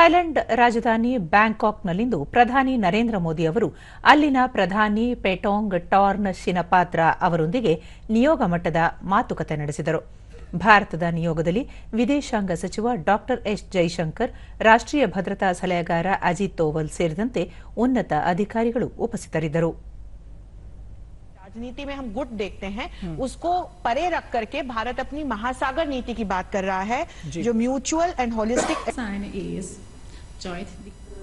Thailand ರಾಜಧಾನಿ ಬ್ಯಾಂಕಾಕ್ನಲ್ಲಿಂದು ಪ್ರಧಾನಿ ನರೇಂದ್ರ ಮೋದಿ ಅವರು ಅಲ್ಲಿನ ಪ್ರಧಾನಿ ಪೆಟೋಂಗ್ ಟಾರ್ನ್ ಶಿನಪಾತ್ರ ಅವರೊಂದಿಗೆ ನಿಯೋಗ ಮಟ್ಟದ ಮಾತುಕತೆ ನಡೆಸಿದರು. ಭಾರತದ ನಿಯೋಗದಲ್ಲಿ ವಿದೇಶಾಂಗ ಸಚಿವ ಡಾ ಎಸ್ ಜೈಶಂಕರ್, ರಾಷ್ಟ್ರೀಯ ಭದ್ರತಾ ಸಲಹೆಗಾರ ಅಜಿತ್ ತೋವಲ್ ಸೇರಿದಂತೆ ಉನ್ನತ ಅಧಿಕಾರಿಗಳು ಉಪಸ್ಥಿತರಿದ್ದರು. राजनीति में हम गुट देखते हैं उसको परे रख करके भारत अपनी महासागर नीति की बात कर रहा है जो mutual and holistic sign is joint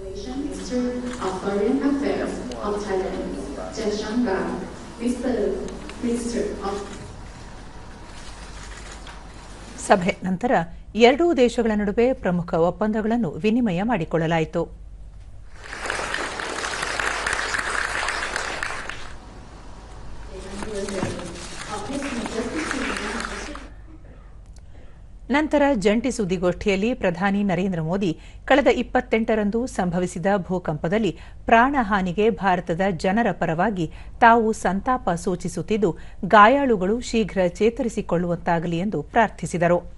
Minister of Foreign Affairs of Thailand, Jai Shankar, Mr. Minister of ಸಭೆ ನಂತರ ಎರಡೂ ದೇಶಗಳ ನಡುವೆ ಪ್ರಮುಖ ಒಪ್ಪಂದಗಳನ್ನು ವಿನಿಮಯ ಮಾಡಿಕೊಳ್ಳಲಾಯಿತು ನಂತರ ಜಂಟಿ ಸುದ್ದಿಗೋಷ್ಠಿಯಲ್ಲಿ ಪ್ರಧಾನಿ ನರೇಂದ್ರ ಮೋದಿ ಕಳೆದ ಇಪ್ಪತ್ತೆಂಟರಂದು ಸಂಭವಿಸಿದ ಭೂಕಂಪದಲ್ಲಿ ಪ್ರಾಣಹಾನಿಗೆ ಭಾರತದ ಜನರ ಪರವಾಗಿ ತಾವು ಸಂತಾಪ ಸೂಚಿಸುತ್ತಿದ್ದು, ಗಾಯಾಳುಗಳು ಶೀಘ್ರ ಚೇತರಿಸಿಕೊಳ್ಳುವಂತಾಗಲಿ ಎಂದು ಪ್ರಾರ್ಥಿಸಿದರು.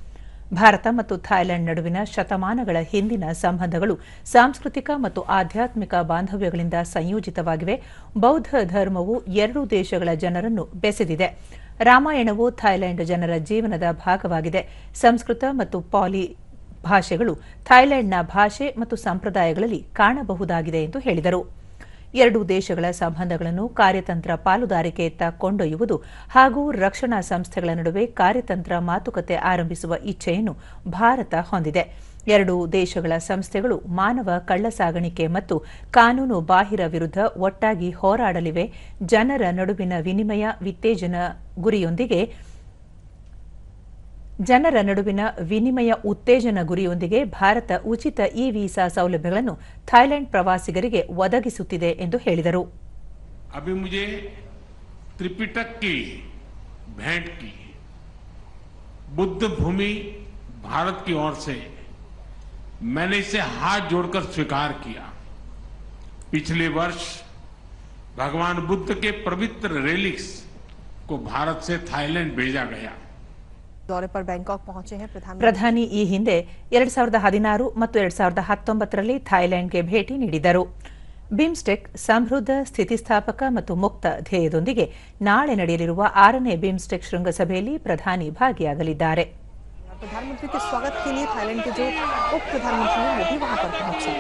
ಭಾರತ ಮತ್ತು ಥಾಯ್ಲೆಂಡ್ ನಡುವಿನ ಶತಮಾನಗಳ ಹಿಂದಿನ ಸಂಬಂಧಗಳು ಸಾಂಸ್ಕೃತಿಕ ಮತ್ತು ಆಧ್ಯಾತ್ಮಿಕ ಬಾಂಧವ್ಯಗಳಿಂದ ಸಂಯೋಜಿತವಾಗಿವೆ. ಬೌದ್ಧ ಧರ್ಮವು ಎರಡೂ ದೇಶಗಳ ಜನರನ್ನು ಬೆಸೆದಿದೆ. ರಾಮಾಯಣವು ಥಾಯ್ಲೆಂಡ್ ಜನರ ಜೀವನದ ಭಾಗವಾಗಿದೆ. ಸಂಸ್ಕೃತ ಮತ್ತು ಪಾಲಿ ಭಾಷೆಗಳು ಥಾಯ್ಲೆಂಡ್ನ ಭಾಷೆ ಮತ್ತು ಸಂಪ್ರದಾಯಗಳಲ್ಲಿ ಕಾಣಬಹುದಾಗಿದೆ ಎಂದು ಹೇಳಿದರು. ಎರಡೂ ದೇಶಗಳ ಸಂಬಂಧಗಳನ್ನು ಕಾರ್ಯತಂತ್ರ ಪಾಲುದಾರಿಕೆಯತ್ತ ಕೊಂಡೊಯ್ಯುವುದು ಹಾಗೂ ರಕ್ಷಣಾ ಸಂಸ್ಥೆಗಳ ನಡುವೆ ಕಾರ್ಯತಂತ್ರ ಮಾತುಕತೆ ಆರಂಭಿಸುವ ಇಚ್ಛೆಯನ್ನು ಭಾರತ ಹೊಂದಿದೆ. ಎರಡೂ ದೇಶಗಳ ಸಂಸ್ಥೆಗಳು ಮಾನವ ಕಳ್ಳಸಾಗಣಿಕೆ ಮತ್ತು ಕಾನೂನು ಬಾಹಿರ ವಿರುದ್ಧ ಒಟ್ಟಾಗಿ ಹೋರಾಡಲಿವೆ. ಜನರ ನಡುವಿನ ವಿನಿಮಯ, ವಿತ್ತೇಜನ ಗುರಿಯೊಂದಿಗೆ ಜನರ ನಡುವಿನ ವಿನಿಮಯ ಉತ್ತೇಜನ ಗುರಿಯೊಂದಿಗೆ ಭಾರತ ಉಚಿತ ಇ ವೀಸಾ ಸೌಲಭ್ಯಗಳನ್ನು ಥಾಯ್ಲೆಂಡ್ ಪ್ರವಾಸಿಗರಿಗೆ ಒದಗಿಸುತ್ತಿದೆ ಎಂದು ಹೇಳಿದರು अभी मुझे त्रिपिटक की भेंट की बुद्ध भूमि भारत की ओर से मैंने इसे हाथ जोड़कर स्वीकार किया पिछले वर्ष भगवान बुद्ध के पवित्र रेलिक्स को भारत से थाईलैंड भेजा गया ದೊರೆ ಪರ್ ಬ್ಯಾಂಕಾಕ್ ಪ್ರಧಾನಿ ಪ್ರಧಾನಿ ಈ ಹಿಂದೆ ಎರಡ್ ಸಾವಿರದ ಹದಿನಾರು ಮತ್ತು ಎರಡ್ ಸಾವಿರದ ಹತ್ತೊಂಬತ್ತರಲ್ಲಿ ಥಾಯ್ಲೆಂಡ್ಗೆ ಭೇಟಿ ನೀಡಿದರು. ಬಿಮ್ಸ್ಟೆಕ್ ಸಮೃದ್ಧ ಸ್ಥಿತಿ ಸ್ಥಾಪಕ ಮತ್ತು ಮುಕ್ತ ಧ್ಯೇಯದೊಂದಿಗೆ ನಾಳೆ ನಡೆಯಲಿರುವ ಆರನೇ ಬಿಮ್ಸ್ಟೆಕ್ ಶೃಂಗಸಭೆಯಲ್ಲಿ ಪ್ರಧಾನಿ ಭಾಗಿಯಾಗಲಿದ್ದಾರೆ. ಪ್ರಧಾನಮಂತ್ರಿ ಸ್ವಾಗತ ಥಾಯ್ಲೆಂಡ್ ಉಪ ಪ್ರಧಾನಮಂತ್ರಿ